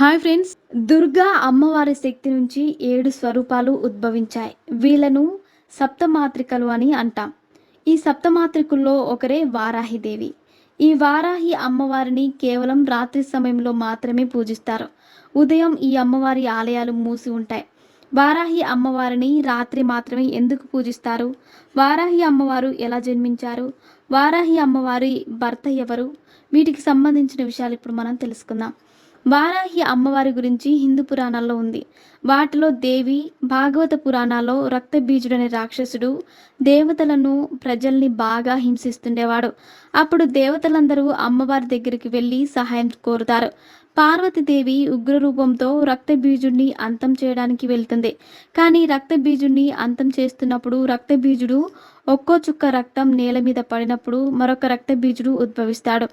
Hi friends. Durga అమ్మవారి శక్తి నుంచి ఏడు స్వరూపాలు ఉద్భవించాయి. వీళ్ళను సప్తమాత్రికలు అని అంటాం. ఈ సప్తమాత్రికుల్లో ఒకరే వారాహిదేవి ఈ వారాహి అమ్మవారిని కేవలం రాత్రి సమయంలో మాత్రమే పూజిస్తారు. ఉదయం ఈ అమ్మవారి ఆలయాలు మూసి ఉంటాయి. వారాహి అమ్మవారిని రాత్రి మాత్రమే ఎందుకు పూజిస్తారు? వారాహి అమ్మవారు ఎలా జన్మించారు? వారాహి అమ్మవారి భర్త ఎవరు? వీటికి సంబంధించిన విషయాలు ఇప్పుడు మనం తెలుసుకుందాం. వారాహి అమ్మవారి గురించి హిందూ పురాణాల్లో ఉంది. వాటిలో దేవి భాగవత పురాణాల్లో రక్తబీజుడనే రాక్షసుడు దేవతలను ప్రజల్ని బాగా హింసిస్తుండేవాడు. అప్పుడు దేవతలందరూ అమ్మవారి దగ్గరికి వెళ్ళి సహాయం కోరుతారు. పార్వతీదేవి ఉగ్రరూపంతో రక్తబీజుడిని అంతం చేయడానికి వెళ్తుంది. కానీ రక్తబీజుడిని అంతం చేస్తున్నప్పుడు రక్తబీజుడు ఒక్కో చుక్క రక్తం నేల మీద పడినప్పుడు మరొక రక్తబీజుడు ఉద్భవిస్తాడు.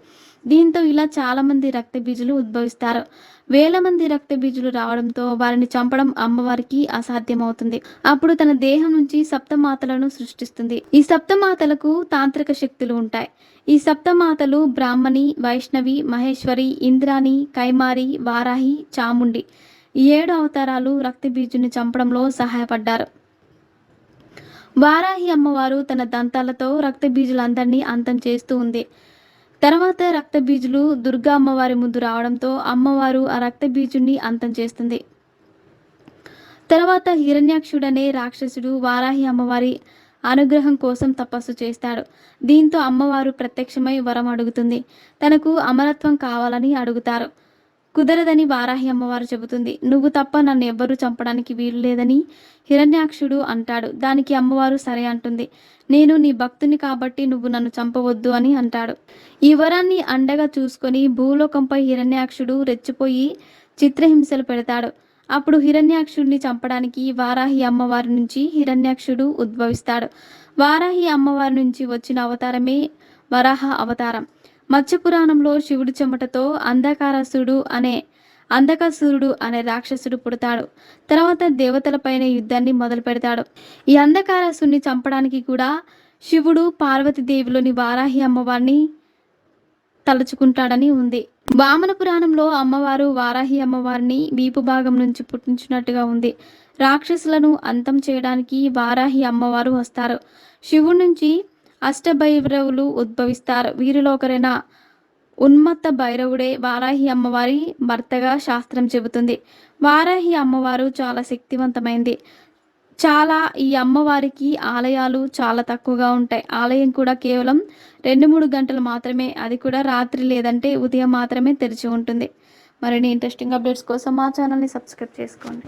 దీంతో ఇలా చాలామంది రక్తబీజులు ఉద్భవిస్తారు. వేల మంది రక్తబీజులు రావడంతో వారిని చంపడం అమ్మవారికి అసాధ్యమవుతుంది. అప్పుడు తన దేహం నుంచి సప్తమాతలను సృష్టిస్తుంది. ఈ సప్తమాతలకు తాంత్రిక శక్తులు ఉంటాయి. ఈ సప్తమాతలు బ్రాహ్మణి వైష్ణవి మహేశ్వరి ఇంద్రాణి కైమారి వారాహి చాముండి ఈ ఏడు అవతారాలు రక్తబీజుని చంపడంలో సహాయపడ్డారు. వారాహి అమ్మవారు తన దంతాలతో రక్తబీజులందరినీ అంతం చేస్తూ ఉంది. తర్వాత రక్తబీజులు దుర్గా అమ్మవారి ముందు రావడంతో అమ్మవారు ఆ రక్తబీజుని అంతం చేస్తుంది. తర్వాత హిరణ్యాక్షుడనే రాక్షసుడు వారాహి అమ్మవారి అనుగ్రహం కోసం తపస్సు చేస్తాడు. దీంతో అమ్మవారు ప్రత్యక్షమై వరం అడుగుతుంది. తనకు అమరత్వం కావాలని అడుగుతారు. కుదరదని వారాహి అమ్మవారు చెబుతుంది. నువ్వు తప్ప నన్ను ఎవ్వరూ చంపడానికి వీలు లేదని హిరణ్యాక్షుడు అంటాడు. దానికి అమ్మవారు సరే అంటుంది. నేను నీ భక్తుని కాబట్టి నువ్వు నన్ను చంపవద్దు అని అంటాడు. ఈ వరాన్ని అండగా చూసుకొని భూలోకంపై హిరణ్యాక్షుడు రెచ్చిపోయి చిత్రహింసలు పెడతాడు. అప్పుడు హిరణ్యాక్షుడిని చంపడానికి వారాహి అమ్మవారి నుంచి హిరణ్యాక్షుడు ఉద్భవిస్తాడు. వారాహి అమ్మవారి నుంచి వచ్చిన అవతారమే వరాహ అవతారం. మత్స్యపురాణంలో శివుడి చెమటతో అంధకారసుడు అనే అంధకాసురుడు అనే రాక్షసుడు పుడతాడు. తర్వాత దేవతలపైన యుద్ధాన్ని మొదలు పెడతాడు. ఈ అంధకారసుని చంపడానికి కూడా శివుడు పార్వతీదేవిలోని వారాహి అమ్మవారిని తలుచుకుంటాడని ఉంది. వామన పురాణంలో అమ్మవారు వారాహి అమ్మవారిని వీపు భాగం నుంచి పుట్టించినట్టుగా ఉంది. రాక్షసులను అంతం చేయడానికి వారాహి అమ్మవారు వస్తారు. శివుడి నుంచి అష్టభైరవులు ఉద్భవిస్తారు. వీరిలో ఒకరైన ఉన్మత్త భైరవుడే వారాహి అమ్మవారి భర్తగా శాస్త్రం చెబుతుంది. వారాహి అమ్మవారు చాలా శక్తివంతమైంది. చాలా ఈ అమ్మవారికి ఆలయాలు చాలా తక్కువగా ఉంటాయి. ఆలయం కూడా కేవలం రెండు మూడు గంటలు మాత్రమే అది కూడా రాత్రి లేదంటే ఉదయం మాత్రమే తెరిచి ఉంటుంది. మరిన్ని ఇంట్రెస్టింగ్ అప్డేట్స్ కోసం మా ఛానల్ని సబ్స్క్రైబ్ చేసుకోండి.